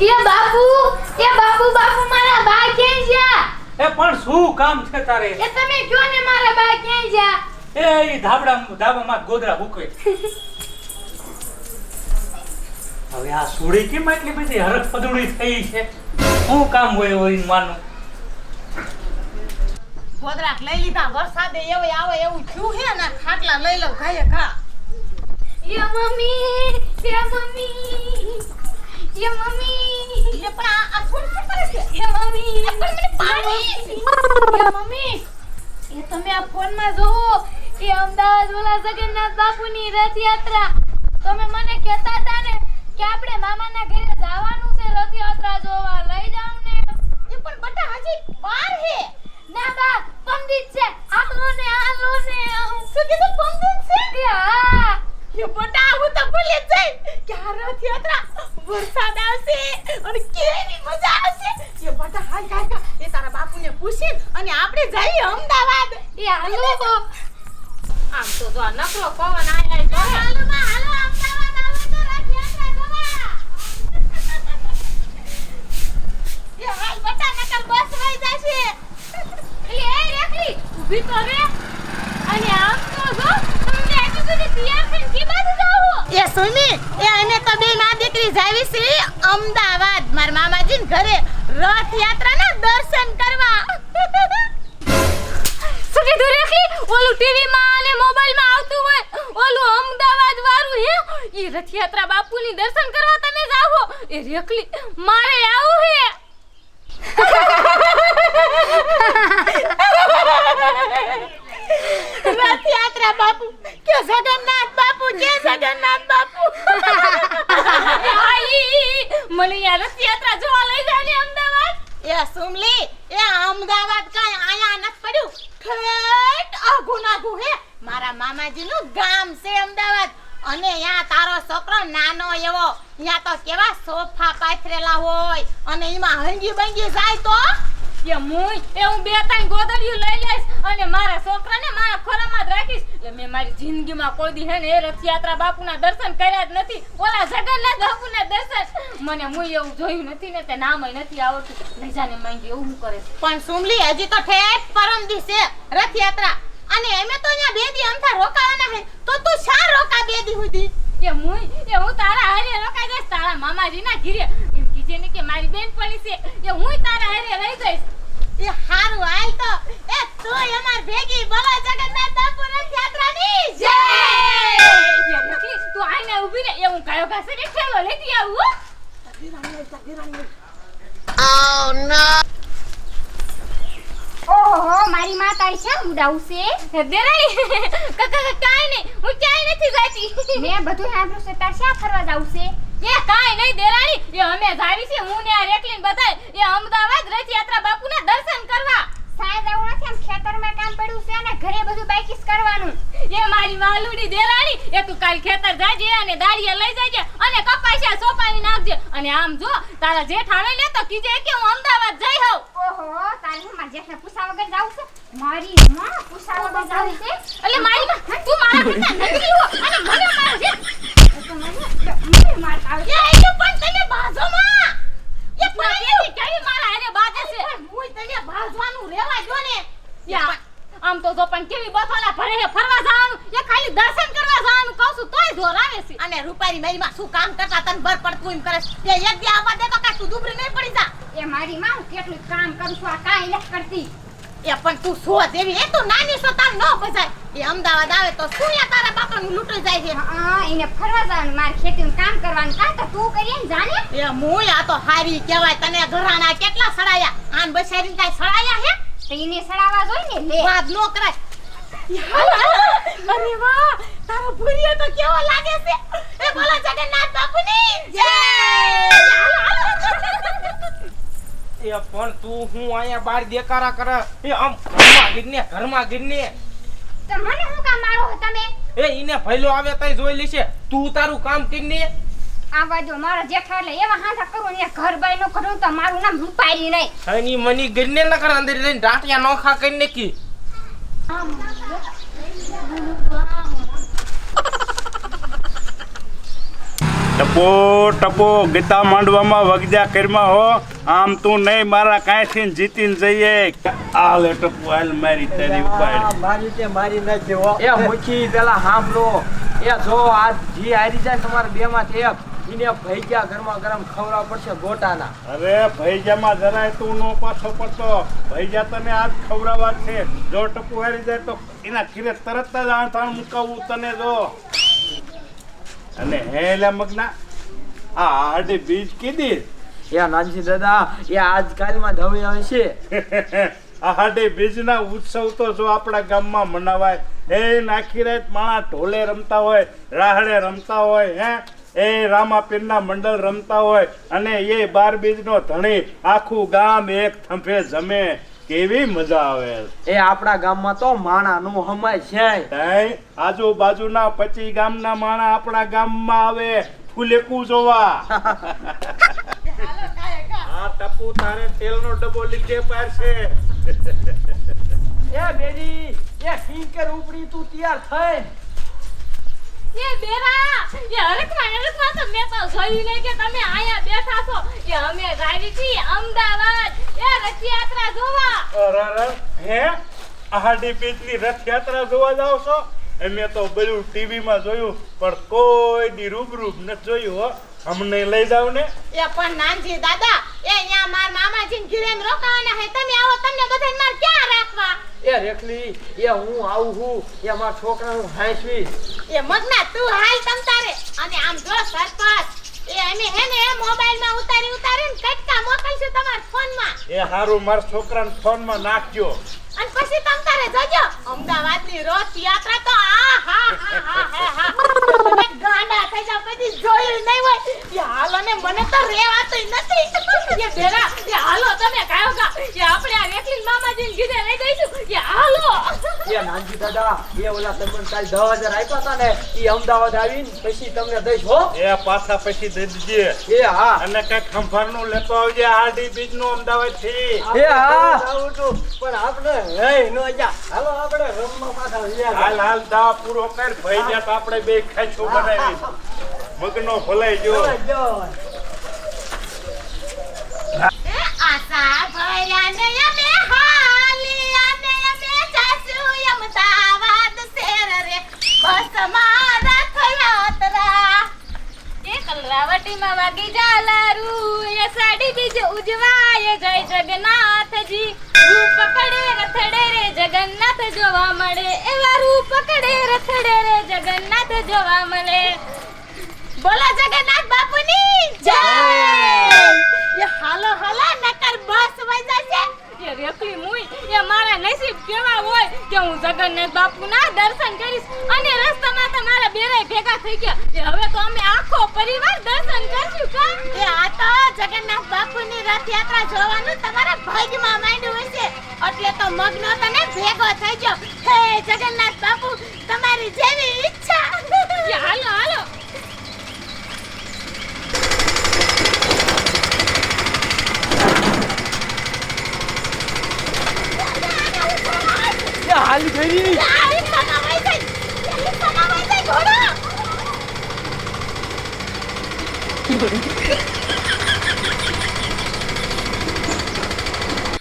એ બાપુ એ બાપુ બાપુ મારા બા ક્યાં ગયા? એ પણ શું કામ છે તારે? એ તમે કયો ને મારા બા ક્યાં ગયા? એ ઈ ધાબડા ધાબામાં ગોદરા ભૂકવે હવે આ સુડી કેમ એટલી બધી હરખ પદુડી થઈ છે? શું કામ હોય હોય માનું? ગોદરાક લઈ લીધા વરસાદે એવો આવે એવું થયું હે ને ખાટલા લઈ લઉં ખાઈએ ખા એ મમ્મી એ મમ્મી. એ મમ્મી, એ તમે આ ફોનમાં જોવો એ અમદાવાદ ઓલા જગન્નાથ રથયાત્રા. તમે મને કહેતા હતા કે આપણે મામાના ઘરે જવાનું છે રથયાત્રા જોવા. લઈ જાવ ને. એ પણ બટા હજી વાર હે. ના બા, પંડિત છે. આલો ને આલો ને. શું કે હા. એ બટા, હું તો ભૂલી જઈ કે આ રથયાત્રા વરસાદ આવશે અને કેવી મજા આવશે? એ બધા હાલ હાલ. એ તારા બાપુને પૂછે અને આપણે જઈએ અમદાવાદ. એ હાલો આમ તો જો નકરો પવન આય આય હાલો માં હાલો અમદાવાદ હાલો તો રથયાત્રા જોવા. એ હાલ બટા નકર બસ વઈ જશે. એટલે એ રેખલી ઊભી તો રે. અને આમ તો જો તમને તૈયાર થઈને કે બાજુ જાવ એ સુમી એ અમે તો બે માં દીકરી જાવી છે. અમદાવાદ માર મામાજી ને ઘરે રથયાત્રાના દર્શન કરવા. શું કીધું રેખલી ઓલું ટીવી માં અને મોબાઈલમાં આવતું હોય ઓલું અમદાવાદ વાળું હે ઈ રથયાત્રા બાપુની દર્શન કરવા તમે જાવો એ રેખલી મારે આવું હે. રથયાત્રા બાપુ કે જગન્નાથ બાપુ કે જગન્નાથ બાપુ? આઈ મને યાર રથયાત્રા જોવા લઈ જાય ને અમદાવાદ. એ સુમલી એ અમદાવાદ કાંઈ આયા નથી પડ્યું. ઠેઠ આગુ નાગુ હે. મારા મામાજી નું ગામ છે અમદાવાદ. અને ત્યાં તારો છોકરો નાનો એવો. ત્યાં તો કેવા સોફા પાથરેલા હોય. અને એમાં હંગી બંગી જાય તો? કે મુય એ હું બે ત્રણ ગોદડિયું લઈ લઈશ અને મારા છોકરાને મારા ખોરામાં જ રાખીશ. એટલે મેં મારી જિંદગીમાં કોઈ દી હે ને એ રથયાત્રા બાપુના દર્શન કર્યા જ નથી. ઓલા જગન્નાથ બાપુના દર્શન. મને મુય એવું જોયું નથી ને તે નામય નથી આવડતું. લઈ જાને માંગી એવું હું કરે પણ સુમલી હજી તો ઠેઠ પરમ દિવસે રથયાત્રા. અને અમે તો અહીંયા બે દી અમથા રોકાવાના હે. તો તું શા રોકા બે દી સુધી એ મુય એ હું તારા હારે રોકાઈ જઈશ તારા મામાજીના ઘીરે. એમ કીજે ને કે મારી બેન પડી છે. એ હું તારા હારે રહી જઈશ. એ તું અમાર ભેગી બોલો જગન્નાથ બાપુ રથયાત્રાની જય! એ નકલી, તું આઈને ઊભી રહે. એ હું કયો ઘાસે ને ઠેલો લેતી આવું હો. ઓહો મારી માં તારી શા ઉડાવશે? દેરાઈ કાકા કાઈ નહીં. હું ક્યાંય નથી જાતી. મેં બધું સાંભળ્યું છે તાર શા ફરવા જાવ છે? એ કાઈ નહીં દેરાણી. એ અમે જાવી છે હું ને આ રેકલીન બધાય. એ અમદાવાદ રથયાત્રા બાપુના દર્શન કરવા સાહેબ આવું નથી આમ ખેતરમાં કામ પડ્યું છે અને ઘરે બધું બાઈકીસ કરવાનું એ મારી વાલુડી દેરાણી એ તું કાલ ખેતર જાજે અને દાળિયા લઈ જાજે અને કપાસિયા સોપાવી નાખજે. અને આમ જો તારા જેઠ આવે ને તો કીજે કે હું અમદાવાદ જઈ હોઉં. ઓહો તારી માં જેઠને પૂછા વગર જાવ છે? મારી માં પૂછા વગર જાવ છે? એટલે મારી માં તું મારા કરતા નકલી હો અને મને મારો છે તો મને મને મારતા આવે એ તો પણ તને બાજુમાં એ પણ કેવી મારા હારે બાજે છે? પણ તને બાજવાનું રેવા જો ને. આમ તો પણ કેવી બથોલા ભરે હે ફરવા જવાનું? એ ખાલી દર્શન કરવા જવાનું કહું છું તોય જોર આવે છે. અને રૂપારી મારીમાં શું કામ કરતા તને બર પડતું એમ કરે તે એક દી આવવા દે તો કાંઈ તું દુબરી નહીં પડી જા. એ મારી માં હું કેટલું કામ કરું છું આ કાંઈ નથી કરતી. એ પણ તું સો દેવી એ તું નાની સો તાર ન બજાય એ અમદાવાદ આવે તો શું યા તારા બાપાનું લૂંટાઈ જાય છે? હા એને ફરવા જવાનું મારે ખેતીનું કામ કરવાનું. કાં તો તું કરીએ ને જાને? એ મુય આ તો હારી કહેવાય તને ઘરાણા કેટલા સડાયા? આન બસારી કાંઈ સડાયા હે? એને સડાવા જોઈ ને લે. વાત નો કરાય. અરે વાહ તારો ભૂરિયો તો કેવો લાગે છે? એ બોલો જગન્નાથ બાપુની. જય! એ પણ તું હું અહીંયા બાર દેકારા કરે? એ આમ ઘરમાં ગીરને ઘરમાં ગીરને. તો મને હું કામ મારો તમે? એ ઈને ભઈલો આવે તઈ જોઈ લેશે. તું તારું કામ કરીને આવા જો મારા જેઠા એટલે એવા હાંધા કરું ને ઘર બાય નો કરું તો મારું નામ રૂપારી નહીં. એની મની ગીરને ન કર અંદર લઈને ડાટિયા નોખા કરી નાખી. ટપો ટપો ગીતા માંડવામાં વગજા કરમાં હો. આમ તું નહીં મારા કાંઈથી જીતીને જઈએ. આ લે ટપો આલ મારી તારી ઉપાડ. મારી તે મારી નથી હો એ મુખી પેલા હાંભલો એ જો આ જી હારી જાય તમારા બે માંથી એક. એને ભૈજા ગરમા ગરમ ખવડાવવા પડશે ગોટાના. અરે ભૈજામાં જરાય તું નો પાછો પડતો. ભૈજા તને આજ ખવડાવવા છે. જો ટપુ હારી જાય તો એના ખીરે તરત જ આણથાણ મુકાવવું તને જો. અને હે લે મગના આ આડી બીજ કીધી? એ નાનજી દાદા એ આજકાલમાં ધવી આવે છે. આહાડે બીજના ઉત્સવ તો જો આપણા ગામમાં મનાવાય. એ નાખી રાત માણા ઢોલે રમતા હોય રાહડે રમતા હોય હે? એ રામાપીરના મંડળ રમતા હોય અને એ બાર બીજનો ધણી આખું ગામ એક થંભે જમે. કેવી મજા આવે. એ આપણા ગામમાં તો માણા નું હમાય છે આજુબાજુના પચી ગામના માણા આપણા ગામમાં આવે. ફૂલેકું જોવા. આ ટપુ તારે તેલનો ડબ્બો લીધે પારશે એ બેજી એ સિંકર ઉપડી તું તૈયાર થઈ એ બેરા એ હરખમાં હરખમાં તો મેં તો જોયું નહીં કે તમે અહીંયા બેઠા છો. કે અમે ગાડી થી અમદાવાદ. એ રથયાત્રા જોવા. અરે હે? આહાડી બીજની રથયાત્રા જોવા જાવ છો? મેં તો બધું ટીવીમાં જોયું પણ કોઈ દી રૂબરૂ નથી જોયું હો. અમને લઈ જાવ ને. એ પણ નાનજી દાદા એ અહીંયા માર મામાજીને ઘીરે રોકાવાના હે તમે આવો તમને બધાને માર ક્યાં રાખવા? એ રેખલી એ હું આવું હું એ મારા છોકરાનું હાંસવી એ મગના તું હાલ તમ તારે. અને આમ જો સરપંચ એ અમે હે ને મોબાઈલમાં ઉતારી ઉતારીને કટકા મોકલશું તમારા ફોનમાં. એ હારું મારા છોકરાને ફોનમાં નાખજો. અને પછી તમ તારે ની અમદાવાદની યાત્રા તો આ હા હા હા હા હા. ગાંડા થઈ જાવ કદી જોયું નહીં હોય. એ હાલો ને મને તો રેવાતું નથી. એ બેરા એ હાલો તમે કાયો કા એ આપણે આ રેખલીન મામાજીને ઘીરે લઈ જઈશું એ હાલો એ નાનજી દાદા એ ઓલા તમને કાલ દસ હજાર આપ્યા હતા ને એ અમદાવાદ આવીને પછી તમને દઈશ હો. એ પાછા પછી દઈ દીજે. એ હા. અને કઈ ખંભારનું લેતો આવજે આહાડી બીજનું અમદાવાદથી એ હા. પણ આપણે રહી નો જા. હાલો આપણે રમવા પાછા હાલ હાલ દા પૂરો કર. ભાઈ જાત આપણે બે ખાચું બનાવી. મગનો ભલાઈ જો. એ આશા ભર્યા ને રે બસ મારા એ કલરાવટીમાં વાગી જાલારું એ સાડી બીજ ઉજવાય. જય જગન્નાથજી. રૂપ રથડે રે જગન્નાથ જોવા મળે. એવા રૂપ રથડે રે જગન્નાથ જોવા મળે. બોલો જગન્નાથ બાપુની, જય! હાલો હાલો, નકર બસ રેખલી મુઈ, એ મારા નસીબ કેવા હોય કે હું જગન્નાથ દર્શન કરીશ અને રસ્તામાં તો મારા બેરાય ભેગા થઈ ગયા. હવે તો અમે આખો પરિવાર દર્શન કરશું કા? એ આ તો જગન્નાથ બાપુની રથયાત્રા જોવાનું તમારા ભાગ્યમાં માંડ્યું હશે. એટલે તો મગનો તને ભેગો થઈ ગયો. હે જગન્નાથ બાપુ તમારી જેવી ઈચ્છા. હાલો હાલો. હાલી ગઈ આ ઈચ્છામાં વહી જાય. એ ઈચ્છામાં વહી જાય, ઘોડો.